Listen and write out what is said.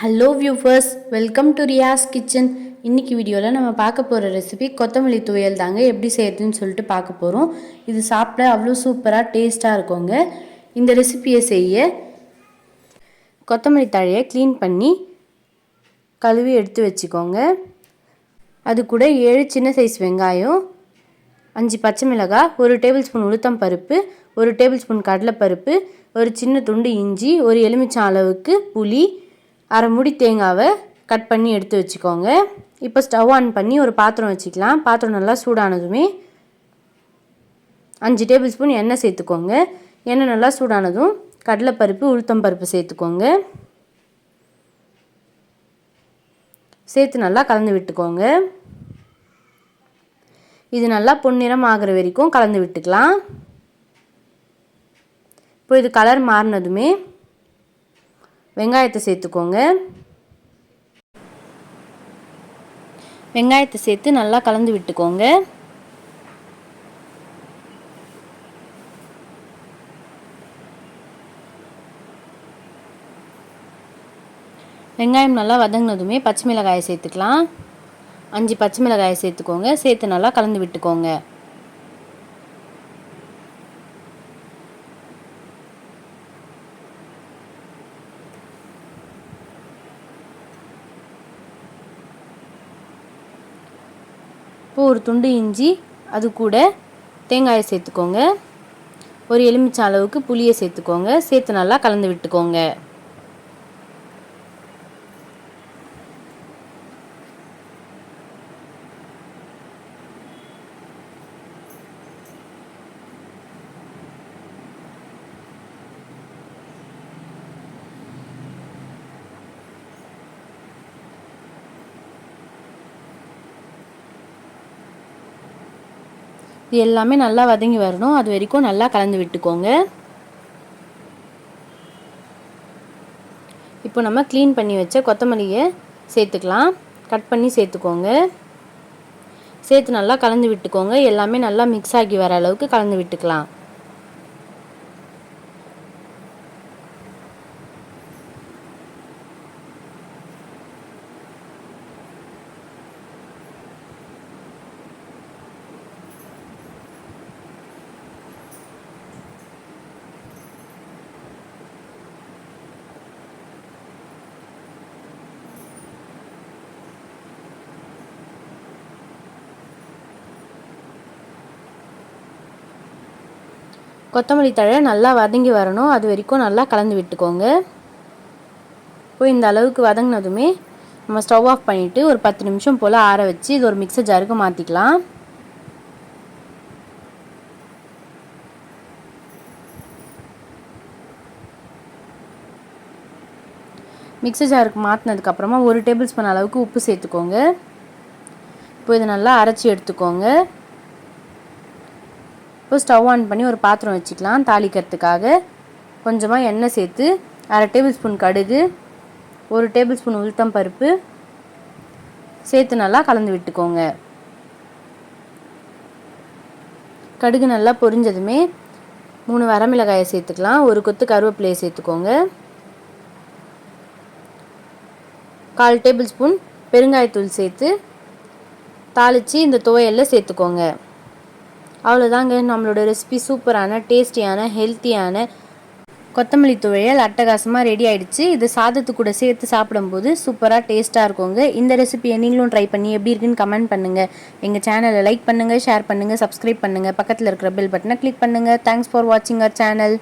Hello viewers welcome to Riyas kitchen இன்னைக்கு வீடியோவில் நம்ம பார்க்க போகிற ரெசிபி கொத்தமல்லி துவையல் தாங்க எப்படி செய்யறதுன்னு சொல்லிட்டு பார்க்க போகிறோம் இது சாப்பிட அவ்வளோ சூப்பராக டேஸ்ட்டாக இருக்குங்க. இந்த ரெசிபியை செய்ய கொத்தமல்லி தழையை க்ளீன் பண்ணி கழுவி எடுத்து வச்சுக்கோங்க. அது கூட ஏழு சின்ன சைஸ் வெங்காயம் அஞ்சு பச்சை மிளகாய் ஒரு டேபிள் ஸ்பூன் உளுத்தம் பருப்பு ஒரு டேபிள் ஸ்பூன் கடலைப்பருப்பு ஒரு சின்ன துண்டு இஞ்சி ஒரு எலுமிச்சம் அளவுக்கு புளி அரை முடி தேங்காவை கட் பண்ணி எடுத்து வச்சுக்கோங்க. இப்போ ஸ்டவ் ஆன் பண்ணி ஒரு பாத்திரம் வச்சுக்கலாம். பாத்திரம் நல்லா சூடானதுமே அஞ்சு டேபிள் ஸ்பூன் எண்ணெய் சேர்த்துக்கோங்க. எண்ணெய் நல்லா சூடானதும் கடலைப்பருப்பு உளுத்தம் பருப்பு சேர்த்துக்கோங்க. சேர்த்து நல்லா கலந்து விட்டுக்கோங்க. இது நல்லா பொன்னிறம் ஆகிற வரைக்கும் கலந்து விட்டுக்கலாம். இப்போ இது கலர் மாறினதுமே வெங்காயத்தை சேர்த்துக்கோங்க. வெங்காயத்தை சேர்த்து நல்லா கலந்து விட்டுக்கோங்க. வெங்காயம் நல்லா வதங்கினதுமே பச்சை மிளகாயை சேர்த்துக்கலாம். அஞ்சு பச்சை மிளகாயை சேர்த்துக்கோங்க. சேர்த்து நல்லா கலந்து விட்டுக்கோங்க. இப்போ ஒரு துண்டு இஞ்சி அது கூட தேங்காயை சேர்த்துக்கோங்க. ஒரு எலுமிச்சை அளவுக்கு புளியை சேர்த்துக்கோங்க. சேர்த்து நல்லா கலந்து விட்டுக்கோங்க. இது எல்லாமே நல்லா வதங்கி வரணும். அது வரைக்கும் நல்லா கலந்து விட்டுக்கோங்க. இப்போ நம்ம க்ளீன் பண்ணி வச்ச கொத்தமல்லியை சேர்த்துக்கலாம். கட் பண்ணி சேர்த்துக்கோங்க. சேர்த்து நல்லா கலந்து விட்டுக்கோங்க. எல்லாமே நல்லா மிக்ஸ் ஆகி வர அளவுக்கு கலந்து விட்டுக்கலாம். கொத்தமல்லி தழை நல்லா வதங்கி வரணும். அது வரைக்கும் நல்லா கலந்து விட்டுக்கோங்க. இப்போ இந்த அளவுக்கு வதங்கினதுமே நம்ம ஸ்டவ் ஆஃப் பண்ணிவிட்டு ஒரு பத்து நிமிஷம் போல் ஆற வச்சு இது ஒரு மிக்சர் ஜாருக்கு மாற்றிக்கலாம் மிக்சர் ஜாருக்கு மாற்றினதுக்கப்புறமா ஒரு டேபிள் ஸ்பூன் அளவுக்கு உப்பு சேர்த்துக்கோங்க. இப்போ இதை நல்லா அரைச்சி எடுத்துக்கோங்க. இப்போ ஸ்டவ் ஆன் பண்ணி ஒரு பாத்திரம் வச்சுக்கலாம் தாளிக்கிறதுக்காக. கொஞ்சமாக எண்ணெய் சேர்த்து அரை டேபிள் ஸ்பூன் கடுகு ஒரு டேபிள் ஸ்பூன் உளுத்தம் பருப்பு சேர்த்து நல்லா கலந்து விட்டுக்கோங்க. கடுகு நல்லா பொரிஞ்சதுமே மூணு வரமிளகாயை சேர்த்துக்கலாம் ஒரு கொத்து கருவேப்பிலையை சேர்த்துக்கோங்க. கால் டேபிள் ஸ்பூன் பெருங்காயத்தூள் சேர்த்து தாளித்து இந்த துவையலில் சேர்த்துக்கோங்க. அவ்வளோதாங்க நம்மளோட ரெசிபி சூப்பரான டேஸ்டியான ஹெல்த்தியான கொத்தமல்லி துவையல் அட்டகாசமாக ரெடி ஆயிடுச்சு. இது சாதத்து கூட சேர்த்து சாப்பிடும்போது சூப்பராக டேஸ்ட்டாக இருக்குங்க. இந்த ரெசிபியை நீங்களும் ட்ரை பண்ணி எப்படி இருக்குன்னு கமெண்ட் பண்ணுங்கள் எங்கள் சேனலை லைக் பண்ணுங்கள் ஷேர் பண்ணுங்கள் சப்ஸ்கிரைப் பண்ணுங்கள் பக்கத்தில் இருக்கிற பெல் பட்டனை கிளிக் பண்ணுங்கள் தேங்க்ஸ் ஃபார் வாட்சிங் அவர் சேனல்